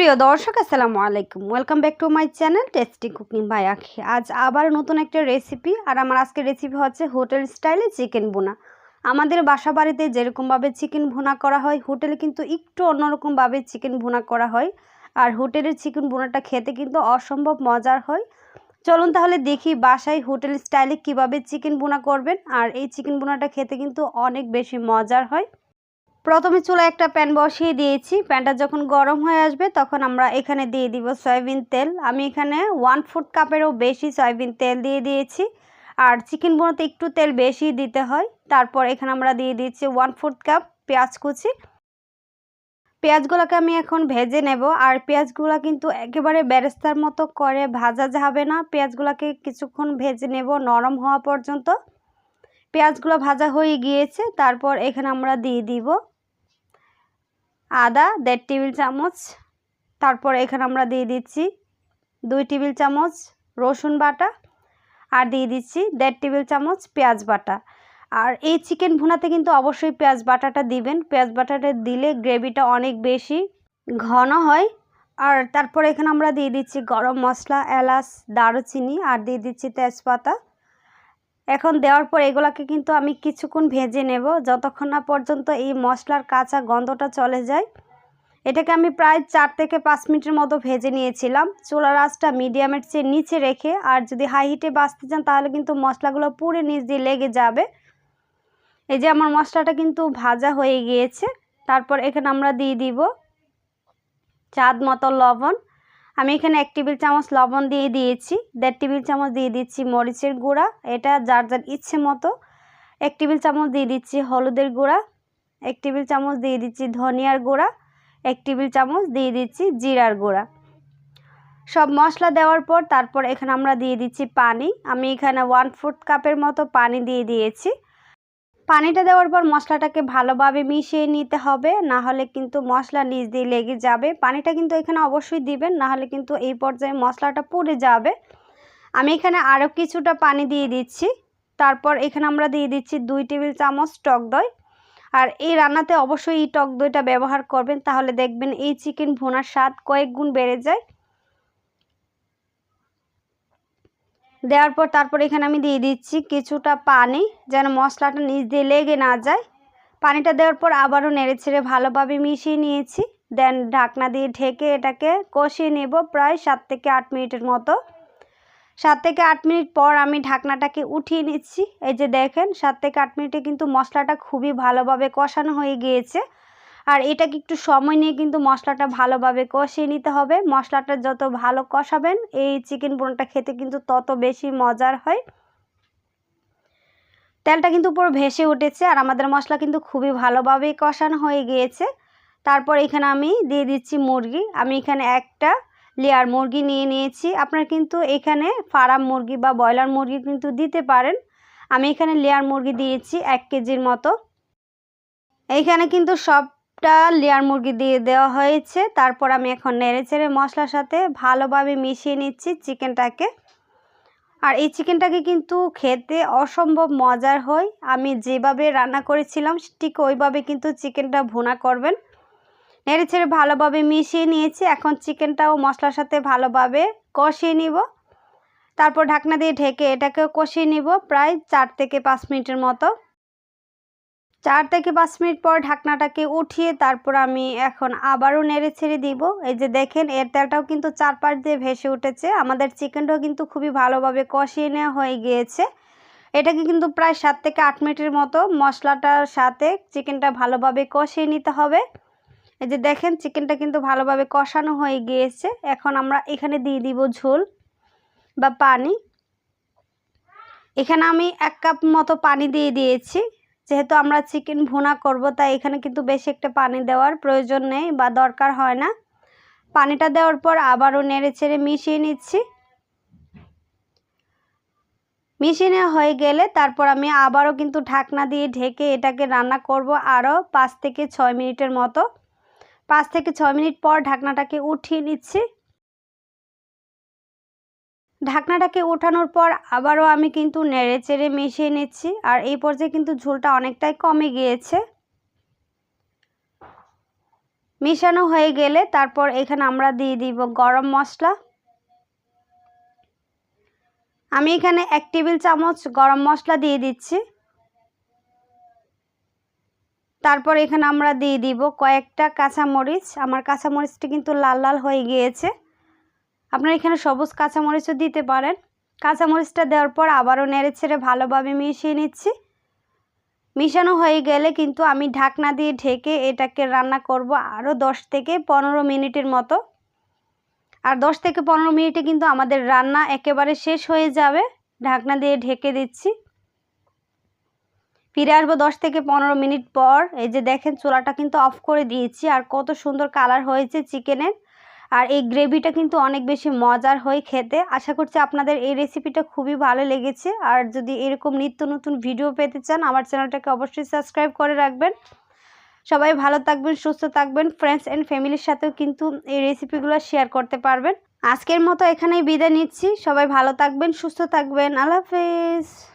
সুপ্রিয় দর্শক, আসসালামু আলাইকুম। Welcome back to my channel tasty cooking by Akhi আজ আবার নতুন একটা রেসিপি আর আমার আজকের রেসিপি হচ্ছে হোটেল স্টাইলে চিকেন বোনা আমাদের বাসা বাড়িতে যেরকমভাবে চিকেন ভুনা করা হয় হোটেলে কিন্তু একটু অন্যরকমভাবে চিকেন ভুনা করা হয়। আর হোটেলের চিকেন ভুনাটা খেতে কিন্তু অসম্ভব মজার হয়। চলুন তাহলে দেখি বাসায় হোটেল স্টাইলে কীভাবে চিকেন বোনা করবেন, আর এই চিকেন বোনাটা খেতে কিন্তু অনেক বেশি মজার হয়। প্রথমে চুলা একটা প্যান বসিয়ে দিয়েছি। প্যানটা যখন গরম হয়ে আসবে তখন আমরা এখানে দিয়ে দিব সয়াবিন তেল। আমি এখানে ওয়ান ফুট কাপেরও বেশি সয়াবিন তেল দিয়ে দিয়েছি। আর চিকেন বোনাতে একটু তেল বেশি দিতে হয়। তারপর এখানে আমরা দিয়ে দিয়েছি ওয়ান ফুট কাপ পেঁয়াজ কুচি। পেঁয়াজগুলোকে আমি এখন ভেজে নেব। আর পেঁয়াজগুলো কিন্তু একেবারে বেরেস্তার মতো করে ভাজা যাবে না। পেঁয়াজগুলোকে কিছুক্ষণ ভেজে নেব নরম হওয়া পর্যন্ত। পেঁয়াজগুলো ভাজা হয়ে গিয়েছে। তারপর এখানে আমরা দিয়ে দিব আদা, দেড় টেবিল চামচ। তারপর এখানে আমরা দিয়ে দিচ্ছি দুই টেবিল চামচ রসুন বাটা আর দিয়ে দিচ্ছি দেড় টেবিল চামচ পেঁয়াজ বাটা। আর এই চিকেন ভুনাতে কিন্তু অবশ্যই পেঁয়াজ বাটাটা দিবেন। পেঁয়াজ বাটাটা দিলে গ্রেভিটা অনেক বেশি ঘন হয়। আর তারপর এখানে আমরা দিয়ে দিচ্ছি গরম মশলা, এলাচ, দারুচিনি আর দিয়ে দিচ্ছি তেজপাতা। এখন দেওয়ার পর এগুলাকে কিন্তু আমি কিছুক্ষণ ভেজে নেব। যতক্ষণ না পর্যন্ত এই মশলার কাঁচা গন্ধটা চলে যায়। এটাকে আমি প্রায় চার থেকে পাঁচ মিনিটের মতো ভেজে নিয়েছিলাম। চুলার আঁচটা মিডিয়ামের চেয়ে নিচে রেখে আর যদি হাই হিটে বাঁচতে চান তাহলে কিন্তু মশলাগুলো পুরে নিচ দিয়ে লেগে যাবে। এই যে আমার মশলাটা কিন্তু ভাজা হয়ে গিয়েছে। তারপর এখানে আমরা দিয়ে দিব চাঁদ মতো লবণ। আমি এখানে এক টেবিল চামচ লবণ দিয়ে দিয়েছি, দেড় টেবিল চামচ দিয়ে দিচ্ছি মরিচের গুঁড়া, এটা যার যার ইচ্ছে মতো। এক টেবিল চামচ দিয়ে দিচ্ছি হলুদের গুঁড়া, এক টেবিল চামচ দিয়ে দিচ্ছি ধনিয়ার গুঁড়া, এক টেবিল চামচ দিয়ে দিচ্ছি জিরার গুঁড়া। সব মশলা দেওয়ার পর তারপর এখানে আমরা দিয়ে দিচ্ছি পানি। আমি এখানে ওয়ান ফুট কাপের মতো পানি দিয়ে দিয়েছি। পানিটা দেওয়ার পর মশলাটাকে ভালোভাবে মিশিয়ে নিতে হবে না হলে কিন্তু মশলা নিচ দিয়ে লেগে যাবে। পানিটা কিন্তু এখানে অবশ্যই দিবেন না হলে কিন্তু এই পর্যায়ে মশলাটা পুড়ে যাবে। আমি এখানে আরও কিছুটা পানি দিয়ে দিচ্ছি। তারপর এখানে আমরা দিয়ে দিচ্ছি দুই টেবিল চামচ টক দই। আর এই রান্নাতে অবশ্যই এই টক দইটা ব্যবহার করবেন, তাহলে দেখবেন এই চিকেন ভুনার স্বাদ কয়েক গুণ বেড়ে যায়। দেওয়ার পর তারপর এখানে আমি দিয়ে দিচ্ছি কিছুটা পানি, যেন মশলাটা নিচ দিয়ে লেগে না যায়। পানিটা দেওয়ার পর আবারও নেড়ে ছেড়ে ভালোভাবে মিশিয়ে নিয়েছি। দেন ঢাকনা দিয়ে ঢেকে এটাকে কষিয়ে নেব প্রায় সাত থেকে আট মিনিটের মতো। সাত থেকে আট মিনিট পর আমি ঢাকনাটাকে উঠিয়ে নিচ্ছি। এই যে দেখেন, সাত থেকে আট মিনিটে কিন্তু মশলাটা খুবই ভালোভাবে কষানো হয়ে গিয়েছে। আর এটাকে একটু সময় নিয়ে কিন্তু মশলাটা ভালোভাবে কষিয়ে নিতে হবে। মশলাটা যত ভালো কষাবেন, এই চিকেন বোনটা খেতে কিন্তু তত বেশি মজার হয়। তেলটা কিন্তু পুরো ভেসে উঠেছে আর আমাদের মশলা কিন্তু খুবই ভালোভাবেই কষানো হয়ে গিয়েছে। তারপর এখানে আমি দিয়ে দিচ্ছি মুরগি। আমি এখানে একটা লেয়ার মুরগি নিয়ে নিয়েছি। আপনারা কিন্তু এখানে ফার্ম মুরগি বা ব্রয়লার মুরগি কিন্তু দিতে পারেন। আমি এখানে লেয়ার মুরগি দিয়েছি এক কেজির মতো। এইখানে কিন্তু সব সবটা লেয়ার মুরগি দিয়ে দেওয়া হয়েছে। তারপর আমি এখন নেড়ে চেড়ে মশলার সাথে ভালোভাবে মিশিয়ে নিচ্ছি চিকেনটাকে। আর এই চিকেনটাকে কিন্তু খেতে অসম্ভব মজার হয়। আমি যেভাবে রান্না করেছিলাম, ঠিক ওইভাবে কিন্তু চিকেনটা ভুনা করবেন। নেড়ে ছেড়ে ভালোভাবে মিশিয়ে নিয়েছি। এখন চিকেনটাও মশলার সাথে ভালোভাবে কষিয়ে নিব। তারপর ঢাকনা দিয়ে ঢেকে এটাকেও কষিয়ে নিব প্রায় চার থেকে পাঁচ মিনিটের মতো। চার থেকে পাঁচ মিনিট পর ঢাকনাটাকে উঠিয়ে তারপর আমি এখন আবারও নেড়ে ছেড়ে দিব। এই যে দেখেন, এর তেলটাও কিন্তু চারপাশ দিয়ে ভেসে উঠেছে। আমাদের চিকেনটাও কিন্তু খুবই ভালোভাবে কষিয়ে নেওয়া হয়ে গিয়েছে। এটাকে কিন্তু প্রায় সাত থেকে আট মিনিটের মতো মশলাটার সাথে চিকেনটা ভালোভাবে কষিয়ে নিতে হবে। এই যে দেখেন, চিকেনটা কিন্তু ভালোভাবে কষানো হয়ে গিয়েছে। এখন আমরা এখানে দিয়ে দিব ঝোল বা পানি। এখানে আমি এক কাপ মতো পানি দিয়ে দিয়েছি। যেহেতু আমরা চিকেন ভুনা করব, তাই এখানে কিন্তু বেশি একটা পানি দেওয়ার প্রয়োজন নেই বা দরকার হয় না। পানিটা দেওয়ার পর আবারও নেড়ে ছেড়ে মিশিয়ে নিচ্ছি। মিশিয়ে হয়ে গেলে তারপর আমি আবারও কিন্তু ঢাকনা দিয়ে ঢেকে এটাকে রান্না করব আরও পাঁচ থেকে ছয় মিনিটের মতো। পাঁচ থেকে ছয় মিনিট পর ঢাকনাটাকে উঠিয়ে নিচ্ছি। ঢাকনাটাকে ওঠানোর পর আবারও আমি কিন্তু নেড়ে চেড়ে মিশিয়ে নিচ্ছি, আর এই পর্যায়ে কিন্তু ঝোলটা অনেকটাই কমে গিয়েছে। মিশানো হয়ে গেলে তারপর এখানে আমরা দিয়ে দিব গরম মশলা। আমি এখানে এক টেবিল চামচ গরম মশলা দিয়ে দিচ্ছি। তারপর এখানে আমরা দিয়ে দিব কয়েকটা কাঁচামরিচ। আমার কাঁচামরিচটা কিন্তু লাল লাল হয়ে গিয়েছে। আপনারা এখানে সবুজ কাঁচামরিচও দিতে পারেন। কাঁচামরিচটা দেওয়ার পর আবারও নেড়ে ছেড়ে ভালোভাবে মিশিয়ে নিচ্ছি। মিশানো হয়ে গেলে কিন্তু আমি ঢাকনা দিয়ে ঢেকে এটাকে রান্না করব আরও দশ থেকে পনেরো মিনিটের মতো। আর দশ থেকে পনেরো মিনিটে কিন্তু আমাদের রান্না একেবারে শেষ হয়ে যাবে। ঢাকনা দিয়ে ঢেকে দিচ্ছি। ফিরে আসব দশ থেকে পনেরো মিনিট পর। এই যে দেখেন চুলাটা কিন্তু অফ করে দিয়েছি আর কত সুন্দর কালার হয়েছে চিকেনের। আর এই গ্রেভিটা কিন্তু অনেক বেশি মজার হয় খেতে। আশা করছি আপনাদের এই রেসিপিটা খুবই ভালো লেগেছে। আর যদি এরকম নিত্য নতুন ভিডিও পেতে চান, আমার চ্যানেলটাকে অবশ্যই সাবস্ক্রাইব করে রাখবেন। সবাই ভালো থাকবেন, সুস্থ থাকবেন। ফ্রেন্ডস অ্যান্ড ফ্যামিলির সাথেও কিন্তু এই রেসিপিগুলো শেয়ার করতে পারবেন। আজকের মতো এখানেই বিদায় নিচ্ছি। সবাই ভালো থাকবেন, সুস্থ থাকবেন। আল্লাহ হাফেজ।